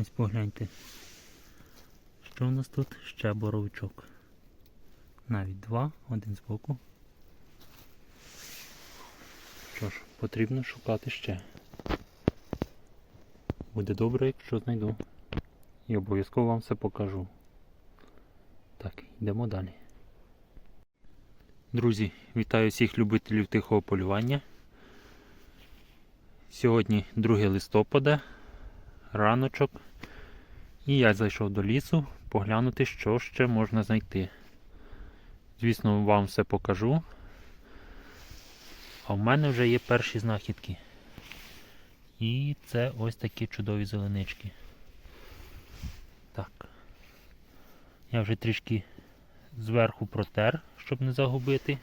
Ось погляньте. Що у нас тут? Ще боровичок. Навіть два, один збоку. Що ж, потрібно шукати ще. Буде добре, якщо знайду. І обов'язково вам все покажу. Так, йдемо далі. Друзі, вітаю всіх любителів тихого полювання. Сьогодні 2 листопада, раночок. І я зайшов до лісу поглянути, що ще можна знайти. Звісно, вам все покажу. А в мене вже є перші знахідки. І це ось такі чудові зеленички. Так. Я вже трішки зверху протер, щоб не загубити,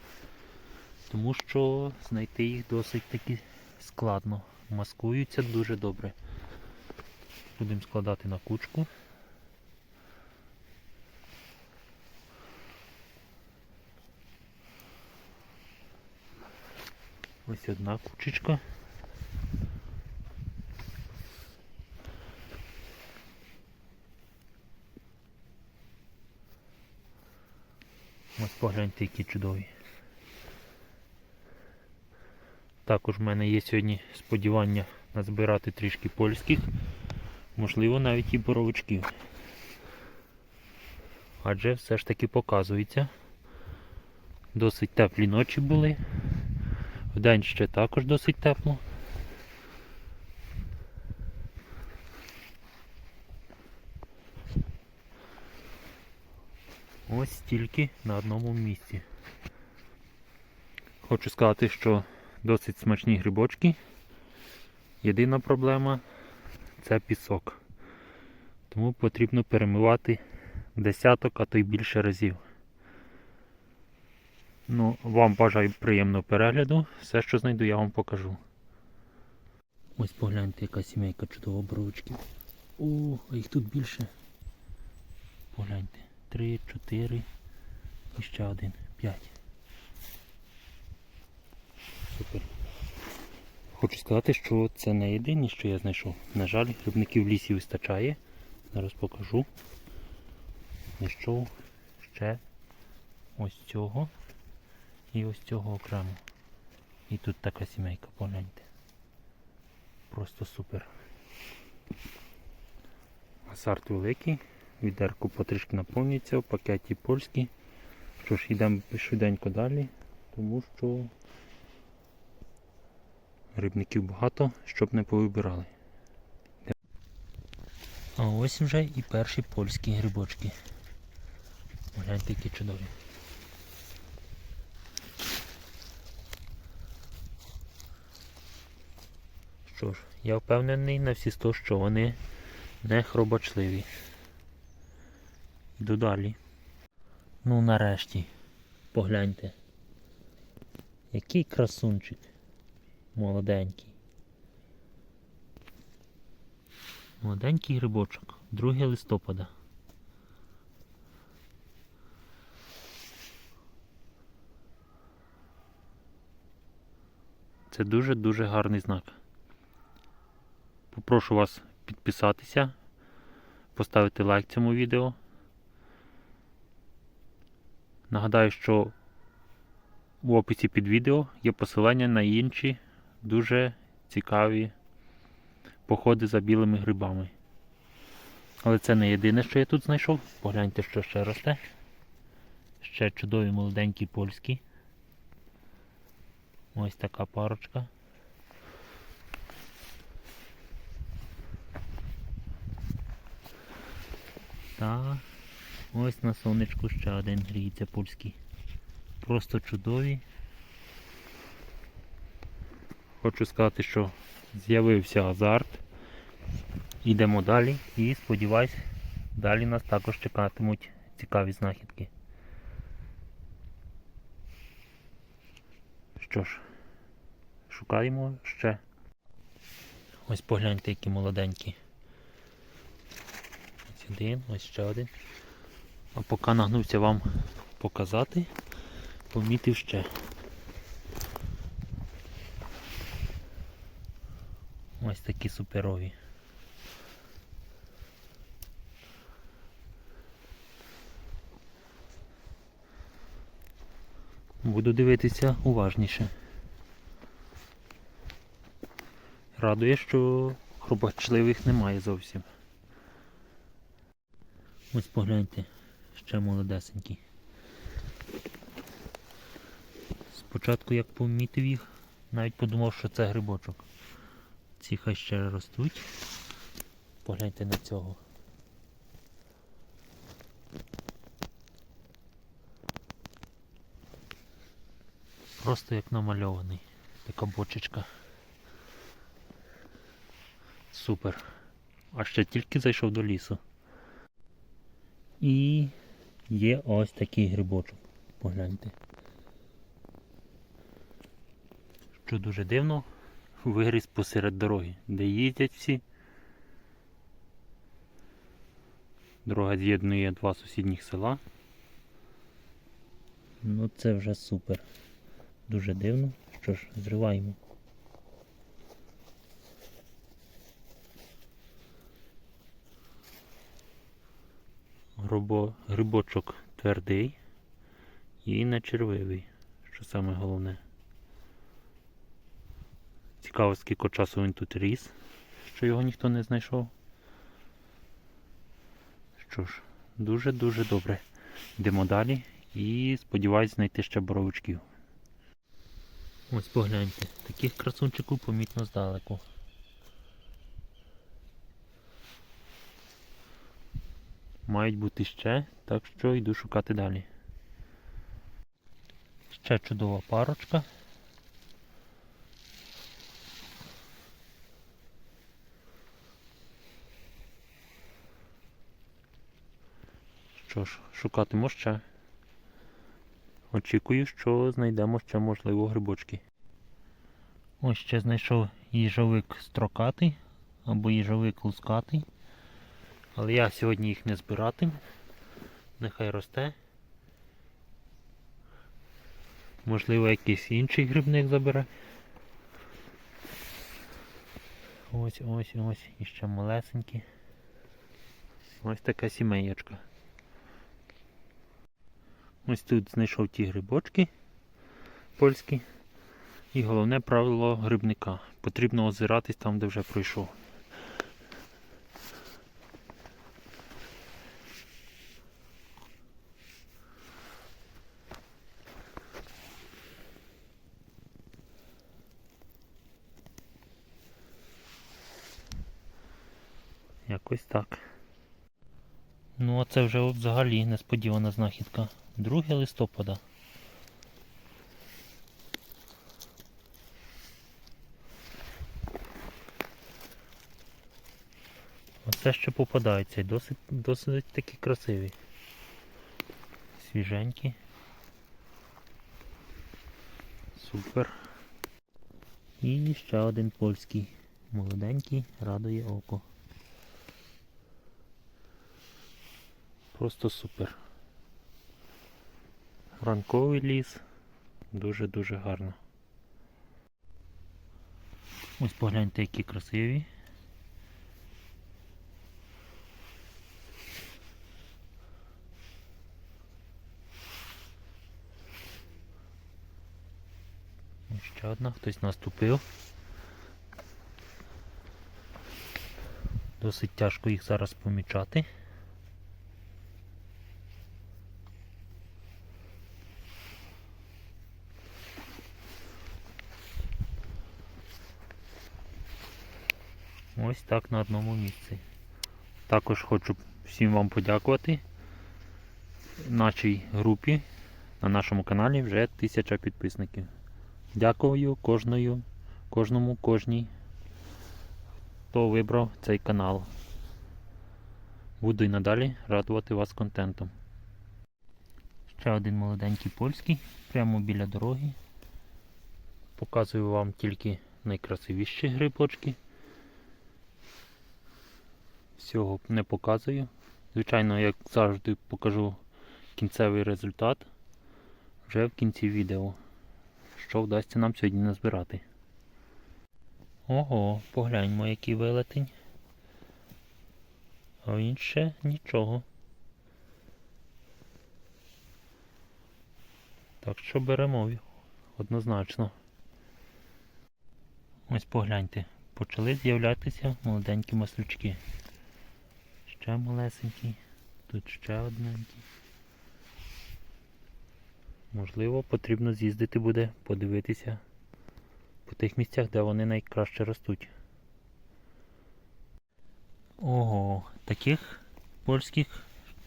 тому що знайти їх досить таки складно. Маскуються дуже добре. Будемо складати на кучку. Ось одна кучечка. Ось погляньте, які чудові. Також в мене є сьогодні сподівання назбирати трішки польських, можливо навіть і боровичків. Адже все ж таки показується. Досить теплі ночі були. Вдень ще також досить тепло. Ось стільки на одному місці. Хочу сказати, що досить смачні грибочки. Єдина проблема це пісок. Тому потрібно перемивати десяток, а то й більше разів. Ну, вам бажаю приємного перегляду. Все, що знайду, я вам покажу. Ось погляньте, яка сімейка чудово бровочків. О, а їх тут більше. Погляньте. Три, чотири і ще один. П'ять. Супер. Хочу сказати, що це не єдині, що я знайшов. На жаль, грибників в лісі вистачає. Зараз покажу. Знайшов ще ось цього і ось цього окремо. І тут така сімейка, погляньте. Просто супер. Асарт великий, відерку потрішки наповнюється, в пакеті польський. Що ж, йдемо швиденько далі, тому що рибників багато, щоб не повибирали. А ось вже і перші польські грибочки. Гляньте, які чудові. Що ж, я впевнений на всі сто, що вони не хробачливі. Йду далі. Ну нарешті. Погляньте. Який красунчик. Молоденький. Молоденький грибочок. 2 листопада. Це дуже-дуже гарний знак. Попрошу вас підписатися, поставити лайк цьому відео. Нагадаю, що в описі під відео є посилання на інші дуже цікаві походи за білими грибами. Але це не єдине, що я тут знайшов. Погляньте, що ще росте. Ще чудові молоденькі польські. Ось така парочка. Та ось на сонечку ще один гріється польський. Просто чудові. Хочу сказати, що з'явився азарт. Йдемо далі і сподіваюсь, далі нас також чекатимуть цікаві знахідки. Що ж, шукаємо ще. Ось погляньте, які молоденькі. Ось один, ось ще один. А поки нагнувся вам показати, помітив ще. Ось такі суперові. Буду дивитися уважніше. Радує, що хробочливих немає зовсім. Ось погляньте, ще молодесенькі. Спочатку як помітив їх, навіть подумав, що це грибочок. Ці хай ще ростуть. Погляньте на цього. Просто як намальований. Така бочечка. Супер. А ще тільки зайшов до лісу. І є ось такий грибочок. Погляньте. Що дуже дивно, вигріз посеред дороги, де їздять всі. Дорога з'єднує два сусідніх села. Ну це вже супер. Дуже дивно. Що ж, зриваємо. Грибо, грибочок твердий і не червивий, що саме головне. Цікаво, скільки часу він тут ріс, що його ніхто не знайшов. Що ж, дуже-дуже добре. Йдемо далі і сподіваюсь знайти ще боровичків. Ось погляньте, таких красунчиків помітно здалеку. Мають бути ще, так що йду шукати далі. Ще чудова парочка. Що ж, шукатиму ще. Очікую, що знайдемо ще можливо грибочки. Ось ще знайшов їжовик строкатий або їжовик лускатий. Але я сьогодні їх не збиратиму. Нехай росте. Можливо, якийсь інший грибник забере. Ось ось ось і ще малесенькі. Ось така сімеєчка. Ось тут знайшов ті грибочки польські. І головне правило грибника. Потрібно озиратись там, де вже пройшов. Якось так. Ну а це вже взагалі несподівана знахідка. 2 листопада. Оце що попадається і досить, досить такі красиві. Свіженькі. Супер. І ще один польський. Молоденький, радує око. Просто супер. Ранковий ліс. Дуже-дуже гарно. Ось погляньте, які красиві. Ще одна, хтось наступив. Досить тяжко їх зараз помічати. Ось так на одному місці. Також хочу всім вам подякувати. Нашій групі на нашому каналі вже тисяча підписників. Дякую кожною, кожному, кожній, хто вибрав цей канал. Буду і надалі радувати вас контентом. Ще один молоденький польський, прямо біля дороги. Показую вам тільки найкрасивіші грибочки. Всього не показую. Звичайно, як завжди покажу кінцевий результат вже в кінці відео. Що вдасться нам сьогодні назбирати. Ого, погляньмо, який велетень. А він ще нічого. Так що беремо однозначно. Ось погляньте, почали з'являтися молоденькі маслючки. Ще малесенький, тут ще одненький. Можливо, потрібно з'їздити буде, подивитися по тих місцях, де вони найкраще ростуть. Ого, таких польських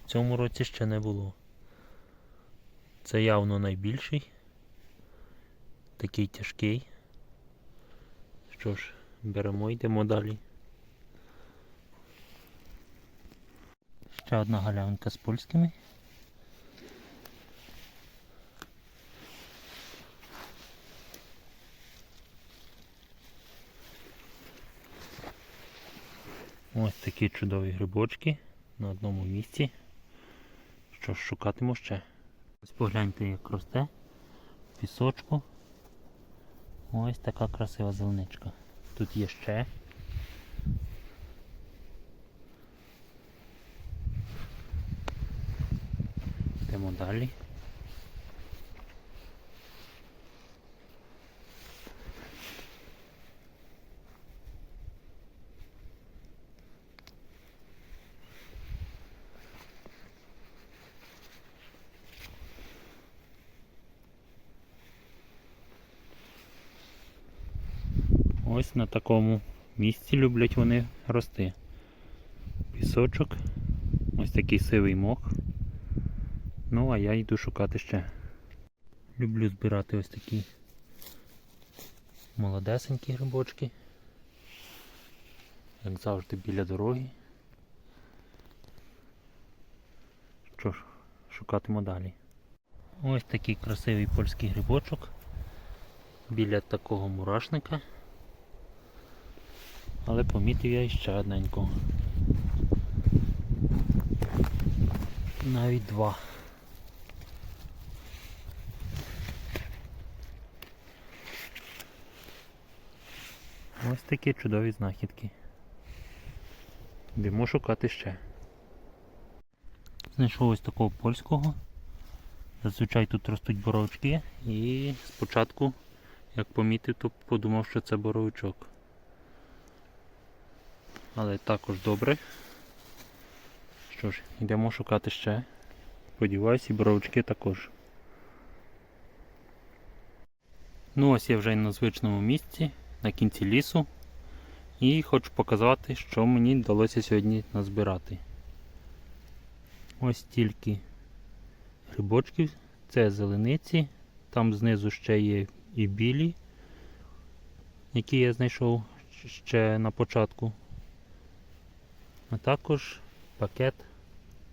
в цьому році ще не було. Це явно найбільший. Такий тяжкий. Що ж, беремо, йдемо далі. Ще одна галявинка з польськими. Ось такі чудові грибочки на одному місці. Що ж, шукатиму ще. Ось погляньте, як росте пісочку. Ось така красива зеленичка. Тут є ще. Йдемо далі. Ось на такому місці люблять вони рости. Пісочок, ось такий сивий мох. Ну, а я йду шукати ще. Люблю збирати ось такі молодесенькі грибочки. Як завжди біля дороги. Що ж, шукатимемо далі. Ось такий красивий польський грибочок біля такого мурашника. Але помітив я іще одненького. Навіть два. Ось такі чудові знахідки. Йдемо шукати ще. Знайшов ось такого польського. Зазвичай тут ростуть боровички і спочатку, як помітив, то подумав, що це боровичок. Але також добре. Що ж, йдемо шукати ще. Сподіваюсь, і боровички також. Ну ось я вже на звичному місці, на кінці лісу. І хочу показати, що мені вдалося сьогодні назбирати. Ось тільки грибочків, це зелениці, там знизу ще є і білі, які я знайшов ще на початку. А також пакет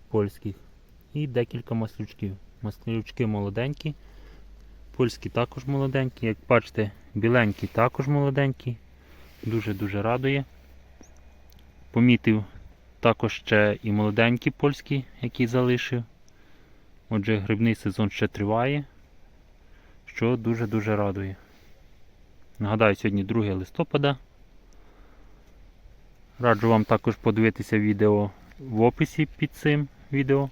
польських і декілька маслючків. Маслючки молоденькі, польські також молоденькі, як бачите, біленькі також молоденькі. Дуже-дуже радує. Помітив також ще і молоденькі польські, які залишив. Отже, грибний сезон ще триває, що дуже-дуже радує. Нагадаю, сьогодні 2 листопада. Раджу вам також подивитися відео в описі під цим відео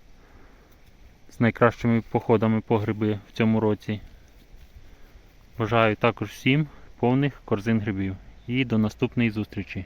з найкращими походами по гриби в цьому році. Бажаю також всім повних корзин грибів і до наступної зустрічі.